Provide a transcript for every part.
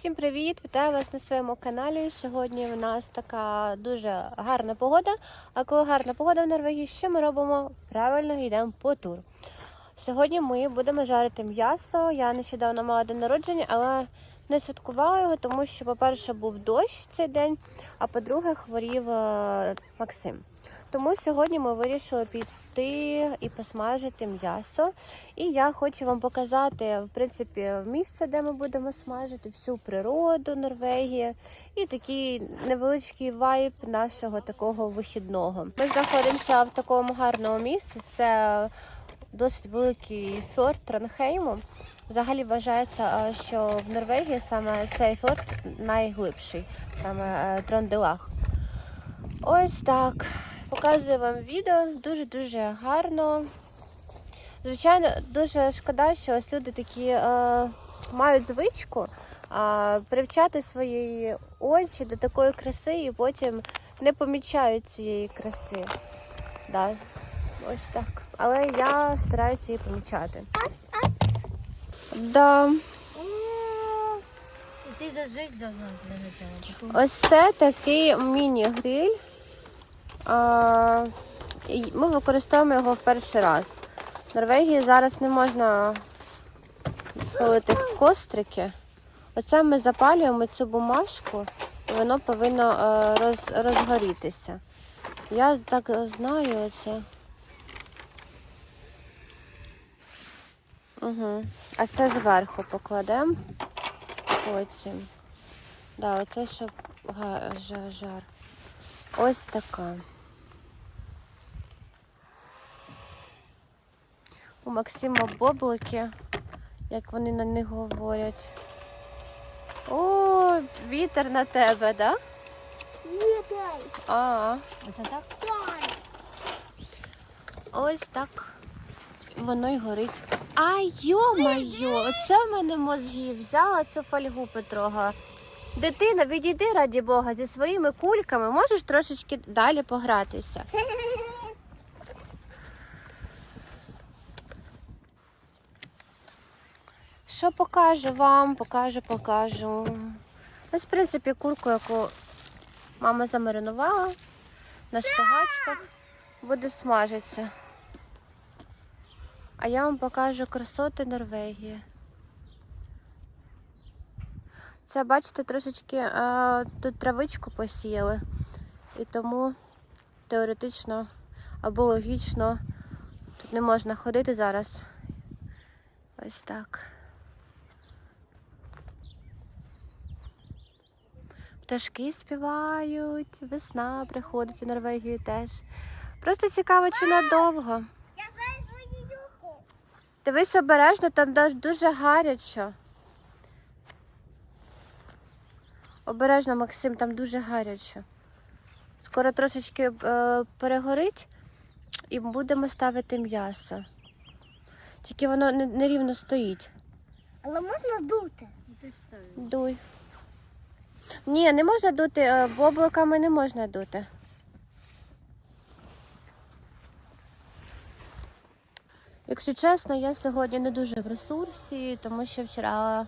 Всім привіт! Вітаю вас на своєму каналі. Сьогодні у нас така дуже гарна погода. А коли гарна погода в Норвегії, що ми робимо? Правильно йдемо по тур. Сьогодні ми будемо жарити м'ясо. Я нещодавно мала день народження, але не святкувала його, тому що, по-перше, був дощ цей день, а по-друге, хворів е, Максим. Тому сьогодні ми вирішили піти і посмажити м'ясо. І я хочу вам показати, в принципі, місце, де ми будемо смажити, всю природу Норвегії і такий невеличкий вайб нашого такого вихідного. Ми знаходимося в такому гарному місці. Це досить великий фьорд Тронхейму. Взагалі вважається, е, що в Норвегії саме цей фьорд найглибший, саме е, Тронделах. Ось так. Показую вам відео. Дуже-дуже гарно. Звичайно, дуже шкода, що ось люди такі е, мають звичку е, привчати свої очі до такої краси і потім не помічають цієї краси. Да, ось так. Але я стараюся її помічати. Да. Для. Ось це такий міні-гриль. Ми використовуємо його в перший раз. В Норвегії зараз не можна палити кострики. Оце ми запалюємо цю бумажку, і воно повинно е, роз, розгорітися. Я так знаю оце. Угу. А це зверху покладемо потім. Да, оце га- жар. Ось така. У Максима боблики, як вони на них говорять. О, вітер на тебе, да? А, Это так? ось так. Воно й горить. А йо-майо, оце в мене мозги взяла цю фольгу Петрога. Дитина, відійди, раді Бога, зі своїми кульками можеш трошечки далі погратися. Що покажу вам? Покажу, покажу. Ось, в принципі, курку, яку мама замаринувала на шпагачках, буде смажитися. А я вам покажу красоти Норвегії. Це, бачите, трошечки е, тут травичку посіяли. І тому теоретично або логічно тут не можна ходити зараз. Ось так. Пташки співають, весна приходить у Норвегію теж. Просто цікаво, чи надовго. Я знаю свою юбку. Дивись обережно, там дуже гарячо. Обережно, Максим, там дуже гарячо. Скоро трошечки е, перегорить і будемо ставити м'ясо. Тільки воно не- нерівно стоїть. Але можна дути. Дуй. Ні, не можна дути, е, бобликами не можна дути. Якщо чесно, я сьогодні не дуже в ресурсі, тому що вчора,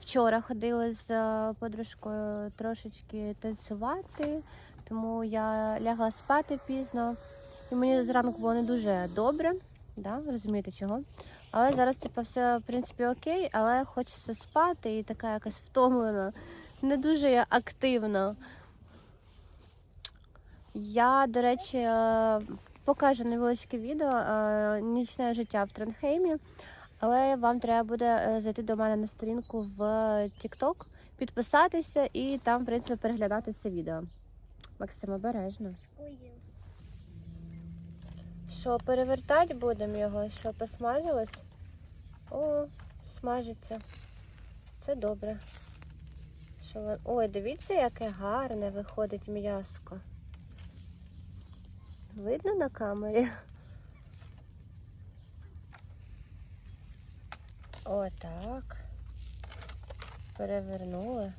вчора ходила з е, подружкою трошечки танцювати, тому я лягла спати пізно. І мені зранку було не дуже добре, да? розумієте чого. Але зараз типу, все в принципі окей, але хочеться спати і така якась втомлена. Не дуже я активна. Я, до речі, е, покажу невеличке відео е, нічне життя в Тронхеймі, але вам треба буде е, зайти до мене на сторінку в TikTok, підписатися і там, в принципі, переглядати це відео. Максим, обережно. Що, перевертати будемо його? Що, посмажилось? О, смажиться. Це добре. Ви- Ой, дивіться, яке гарне виходить м'яско. Видно на камері? Отак. Перевернули.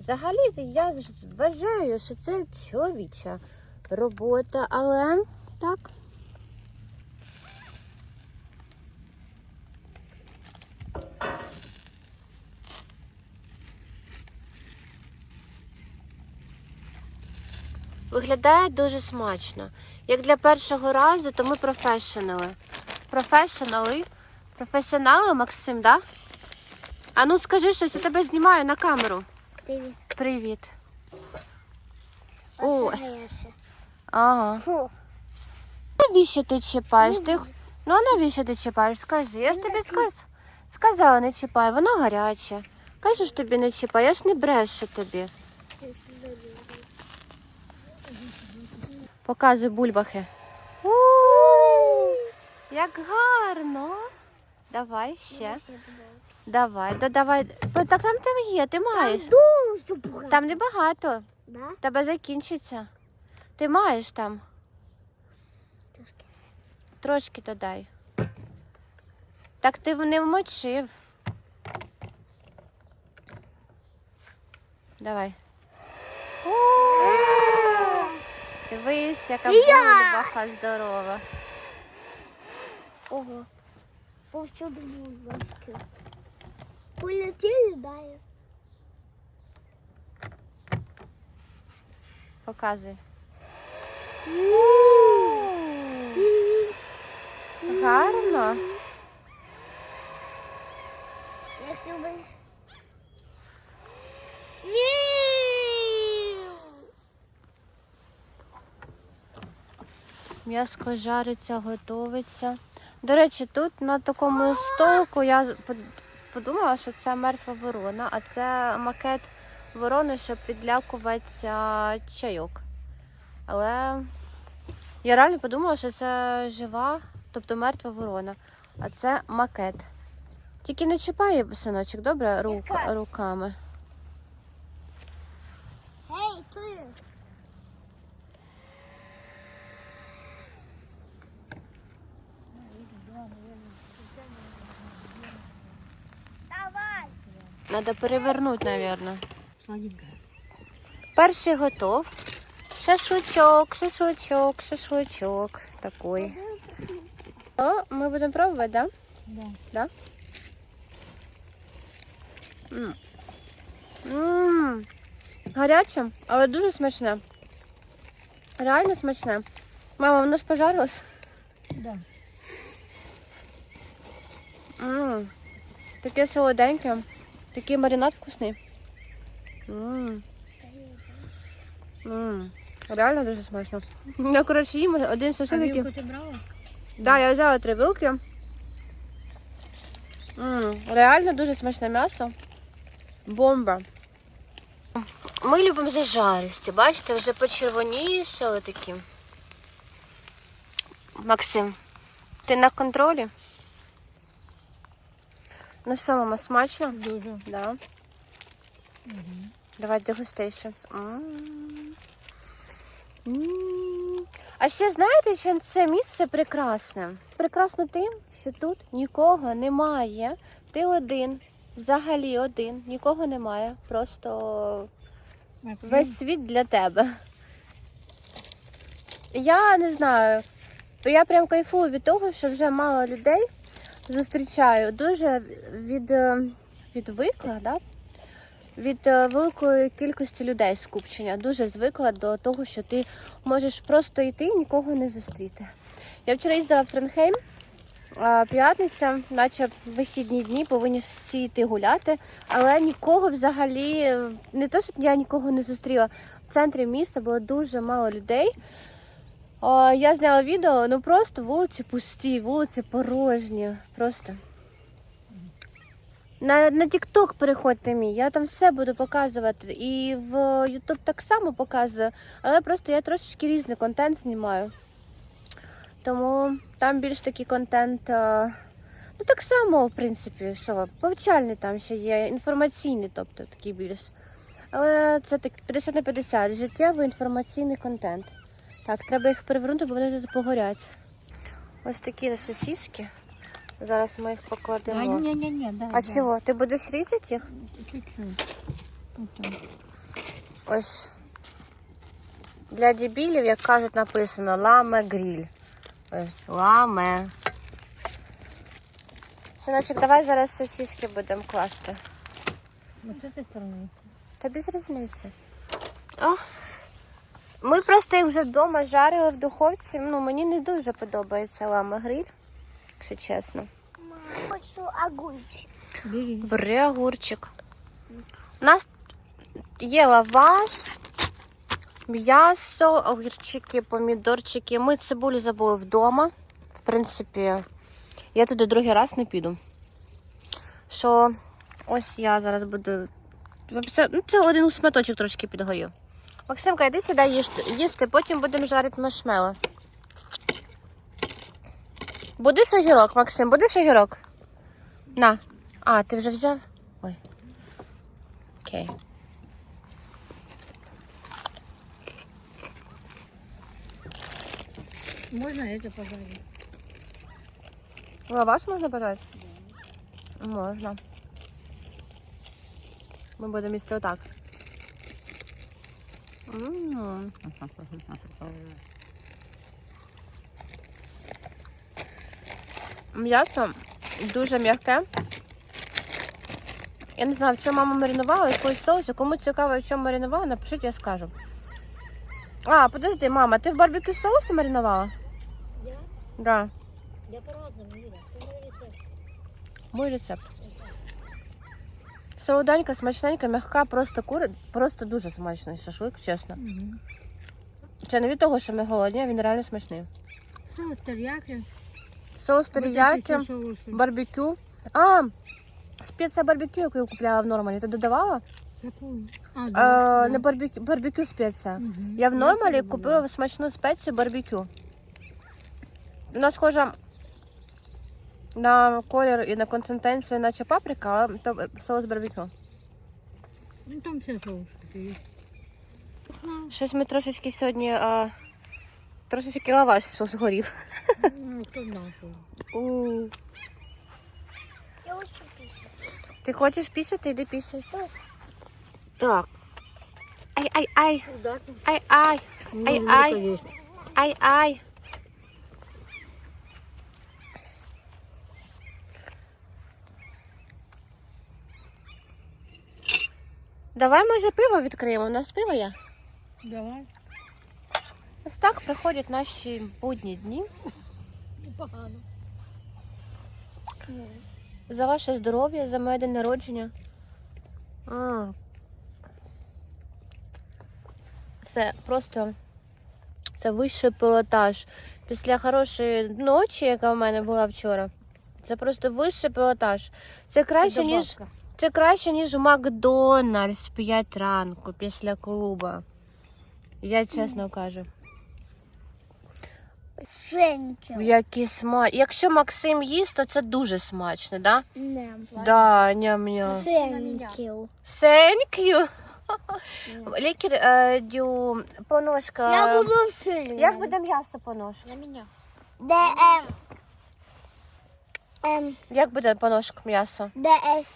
Взагалі, я вважаю, що це чоловіча робота, але так. Виглядає дуже смачно. Як для першого разу, то ми професіонали. Професіонали? Професіонали, Максим, да? А ну скажи щось, я тебе знімаю на камеру. Привіт. Привіт. О, ага. Фу. Навіщо ти чіпаєш? Ти... Ну а навіщо ти чіпаєш? Скажи, я ж тобі сказ... сказала, не чіпай, воно гаряче. Кажу ж тобі не чіпай, я ж не брешу тобі. Показуй бульбахи. у Як гарно. Давай ще. Давай, додавай. Бо Так там там є, ти маєш. Дуже багато. Там небагато. Да? Тебе закінчиться. Ти маєш там. Трошки. Трошки додай. Так ти не вмочив. Давай. Дивись, яка бульбаха здорова. Ого. Повсюду бульбашки. Полетели, да. Показуй. Гарно. Якщо ви... М'яско жариться, готовиться. До речі, тут на такому столику я подумала, що це мертва ворона, а це макет ворони, щоб відлякуватися чайок. Але я реально подумала, що це жива, тобто мертва ворона, а це макет. Тільки не чіпай, синочок, добре, Яка? руками. Гей, ти! Давай! Надо перевернути, мабуть. Сладенькая. Перший готов. Шашлычок, шашлычок, шашлычок. Такой. О, ми будемо пробувати, да? Да. Да? М. М. Гаряче, але дуже смачне. Реально смачне. Мама, воно ж пожарилось? Да. М. Таке солоденьке. Такий маринад вкусний. М. М. Реально дуже смачно. Я, коротше, їм один ти брала? Да, я взяла три вилки. М, реально дуже смачне м'ясо. Бомба. Ми любимо зажаристі, бачите, вже почервонішали такі. Максим, ти на контролі? Ну що, мама, смачно? Дуже. Да. Давай дегустейшн. А ще знаєте, чим це місце прекрасне? Прекрасно тим, що тут нікого немає. Ти один, взагалі один, нікого немає. Просто весь світ для тебе. Я не знаю. Я прям кайфую від того, що вже мало людей зустрічаю. Дуже від, е, відвикла, да? від е, великої кількості людей скупчення. Дуже звикла до того, що ти можеш просто йти і нікого не зустріти. Я вчора їздила в Тренхейм, п'ятниця, наче вихідні дні, повинні всі йти гуляти, але нікого взагалі, не то, щоб я нікого не зустріла. В центрі міста було дуже мало людей. Я зняла відео, ну просто вулиці пусті, вулиці порожні. Просто. На, на TikTok переходьте мій, я там все буду показувати. І в YouTube так само показую, але просто я трошечки різний контент знімаю. Тому там більш такий контент. Ну так само, в принципі, що повчальний там ще є, інформаційний, тобто такий більш. Але це так 50 на 50, життєвий інформаційний контент. Так, треба їх перевернути, бо вони тут погорять. Ось такі сосиски. Зараз ми їх покладемо. А, не, не, не, да. А да. чого? Ти будеш різати їх? Чуть-чуть. Ось. Для дебілів, як кажуть, написано ламе гріль. Ось ламе. Синочок, давай зараз сосиски будемо класти. С этой стороны. Та без різниці. О, Ми просто їх вже вдома жарили в духовці. Ну, мені не дуже подобається лама гриль, якщо чесно. Хочу огурчик. Бери. Огурчик. У нас є лаваш, м'ясо, огірчики, помідорчики. Ми цибулю забули вдома. В принципі, я туди другий раз не піду. Що ось я зараз буду. Це, ну, це один шматочок трошки підгорів. Максимка, йди сюди їсти, їсти, потім будемо жарити маршмело. Будеш огірок, Максим, будеш огірок? На. А, ти вже взяв? Ой. Окей. Можно это пожарить? Лаваш можна бажати? Можна. Ми будемо їсти отак. М'ясо дуже м'яке. Я не знаю, в чому мама маринувала, якийсь соус. Кому цікаво, в чому маринувала, напишіть, я скажу. А, подожди, мама, ти в барбекю соусі маринувала? Я? Да. Я по-разному, рецепт. Мой рецепт. Солоденька, смачненька, м'яка, просто кури, просто дуже смачний шашлик, чесно. Угу. Це не від того, що ми голодні, а він реально смачний. Соус терияки. Соус соусы. барбекю. А, спеція барбекю, яку я купляла в Нормалі, ти додавала? А, А, да. не барбекю, барбекю спеція. Мгм. Я в Нормалі купила смачну спецію барбекю. Вона схожа на колір і на консистенцію, наче паприка, але то соус барбекю. Ну там все соусы такие есть. Щось ми трошечки сьогодні а, трошечки лаваш згорів. Ну, что. У. Я хочу. Ти хочеш пісяти, йди пісяй. Так. Ай, ай, ай, Да. Давай може пиво відкриємо. У нас пиво є. Давай. Ось так приходять наші будні дні. Непогано. За ваше здоров'я, за моє день народження. А. Це просто це вищий пілотаж. Після хорошої ночі, яка в мене була вчора. Це просто вищий пілотаж. Це краще, ніж. Це краще, ніж Макдональдс 5 ранку після клуба. Я чесно кажу. Женька. Який смач. Якщо Максим їсть, то це дуже смачно, да? Не. Да, ням-ням. Женька. Thank. Лікар е, дю поножка. Я буду сильна. Як буде м'ясо поножка? На меня. Де ем. Ем. Як буде поножка м'ясо? Де ес.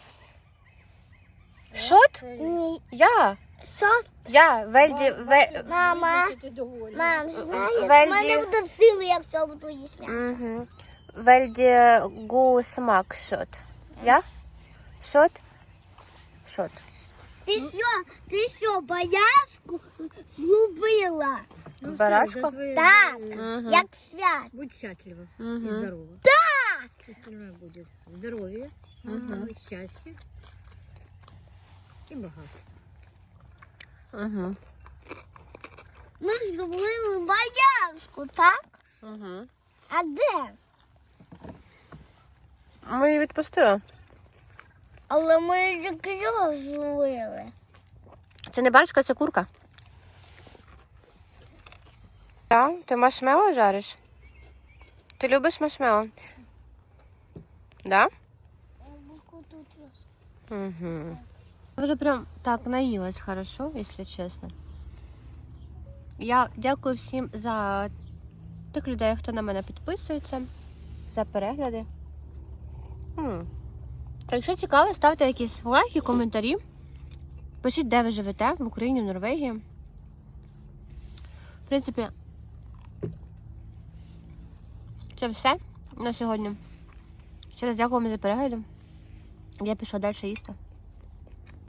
Шот? Ні. Я. Сос. Я. Вельді. Ве... Мама. Видно, что ты довольна. Мам, знаєш, в Вельді. мене будуть сили, я все буду їсти. Угу. Вельді гу смак шот. Я? Шот? Шот. Ти що, ти що, боязку злюбила? Ну, всё, Барашку? за твоё Так. здоровье. Угу. Як свят. Будь счастлива и Угу. здорова. Так! Остальное будет здоровье, Мгм. счастье богатство. Угу. Ми злюбили боязку, так? Угу. А де? Ми її відпустили. Але ми якщо зловили. Це не барашка, це курка. Так, ти маршмело жариш? Ти любиш маршмело? Да? Угу. Вже прям так наїлась хорошо, якщо чесно. Я дякую всім за тих людей, хто на мене підписується, за перегляди. М. Якщо цікаво, ставте якісь лайки, коментарі. Пишіть, де ви живете, в Україні, в Норвегії. В принципі, це все на сьогодні. Ще раз дякуємо за перегляд. Я пішла далі їсти.